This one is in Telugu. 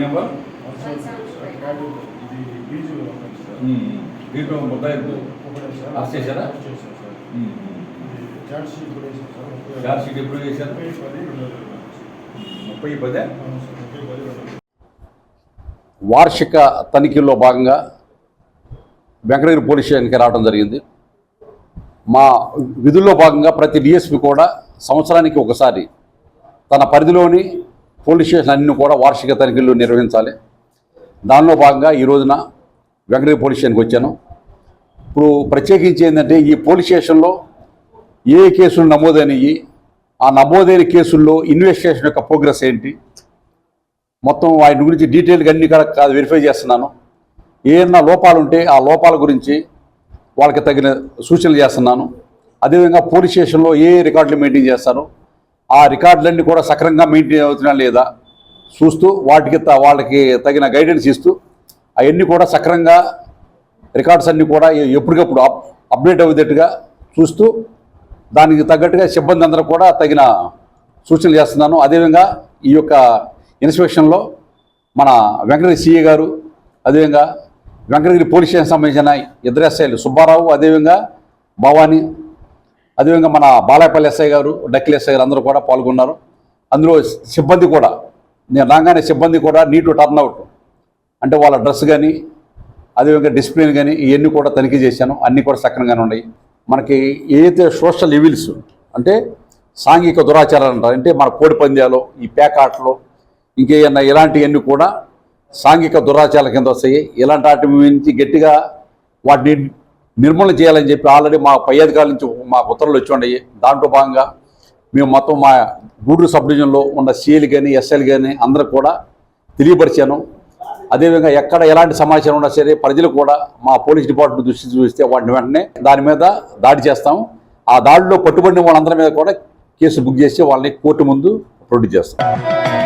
నెంబర్ దీంట్లో ముద్దాయి అరెస్ట్ చేశారా? చార్జ్ షీట్ ఎప్పుడు చేశారు? ముప్పై పదే? వార్షిక తనిఖీల్లో భాగంగా వెంకటగిరి పోలీస్ స్టేషన్కి రావడం జరిగింది. మా విధుల్లో భాగంగా ప్రతి డిఎస్పి కూడా సంవత్సరానికి ఒకసారి తన పరిధిలోని పోలీస్ స్టేషన్ అన్ని కూడా వార్షిక తనిఖీలు నిర్వహించాలి. దానిలో భాగంగా ఈ రోజున వెంకటగిరి పోలీస్ స్టేషన్కి వచ్చాను. ఇప్పుడు ప్రత్యేకించి ఏంటంటే ఈ పోలీస్ స్టేషన్లో ఏ కేసులు నమోదైనవి ఆ నమోదైన కేసుల్లో ఇన్వెస్టిగేషన్ యొక్క ప్రోగ్రెస్ ఏంటి మొత్తం వాటి గురించి డీటెయిల్గా అన్ని కాదు వెరిఫై చేస్తున్నాను. ఏమన్నా లోపాలు ఉంటే ఆ లోపాల గురించి వాళ్ళకి తగిన సూచనలు చేస్తున్నాను. అదేవిధంగా పోలీస్ స్టేషన్లో ఏ రికార్డులు మెయింటైన్ చేస్తారో ఆ రికార్డులన్నీ కూడా సక్రమంగా మెయింటైన్ అవుతున్నా లేదా చూస్తూ వాటికి త- వాళ్ళకి తగిన గైడెన్స్ ఇస్తూ అవన్నీ కూడా సక్రమంగా రికార్డ్స్ అన్నీ కూడా ఎప్పటికప్పుడు అప్ అప్డేట్ అయ్యేటట్టుగా చూస్తూ దానికి తగ్గట్టుగా సిబ్బంది అందరూ కూడా తగిన సూచనలు చేస్తున్నాను. అదేవిధంగా ఈ యొక్క ఇన్స్పెక్షన్లో మన వెంకటగిరి సిఏ గారు అదేవిధంగా వెంకటగిరి పోలీస్ స్టేషన్ సంబంధించిన ఇద్దరు ఎస్ఐలు సుబ్బారావు అదేవిధంగా భవానీ అదేవిధంగా మన బాలాయపల్లి ఎస్ఐ గారు డక్కిల్ ఎస్ఐ గారు అందరూ కూడా పాల్గొన్నారు. అందులో సిబ్బంది కూడా నేను రాగానే సిబ్బంది కూడా నీటు టర్న్అవుట్ అంటే వాళ్ళ డ్రెస్ కానీ అదేవిధంగా డిసిప్లిన్ కానీ ఇవన్నీ కూడా తనిఖీ చేశాను. అన్నీ కూడా సక్రమంగానే ఉన్నాయి. మనకి ఏదైతే సోషల్ ఇవిల్స్ అంటే సాంఘిక దురాచారాలు అంటారు అంటే మన కోడి పంద్యాలు ఈ పేకాటలు ఇంకేమన్నా ఇలాంటివన్నీ కూడా సాంఘిక దురాచారాల కింద వస్తాయి. ఇలాంటి వాటి నుంచి గట్టిగా వాటిని నిర్మూలన చేయాలని చెప్పి ఆల్రెడీ మా పై అధికారుల నుంచి మా ఉత్తర్వులు వచ్చి ఉన్నాయి. దాంట్లో భాగంగా మేము మొత్తం మా గూడూరు సబ్ డివిజన్లో ఉన్న సీఎలు కానీ ఎస్ఎల్ కానీ అందరూ కూడా తెలియపరిచాను. అదేవిధంగా ఎక్కడ ఎలాంటి సమాచారం ఉన్నా సరే ప్రజలు కూడా మా పోలీస్ డిపార్ట్మెంట్ దృష్టి చూస్తే వాటిని వెంటనే దాని మీద దాడి చేస్తాం. ఆ దాడిలో పట్టుబడిన వాళ్ళందరి మీద కూడా కేసు బుక్ చేసి వాళ్ళని కోర్టు ముందు ప్రొడ్యూస్ చేస్తాం.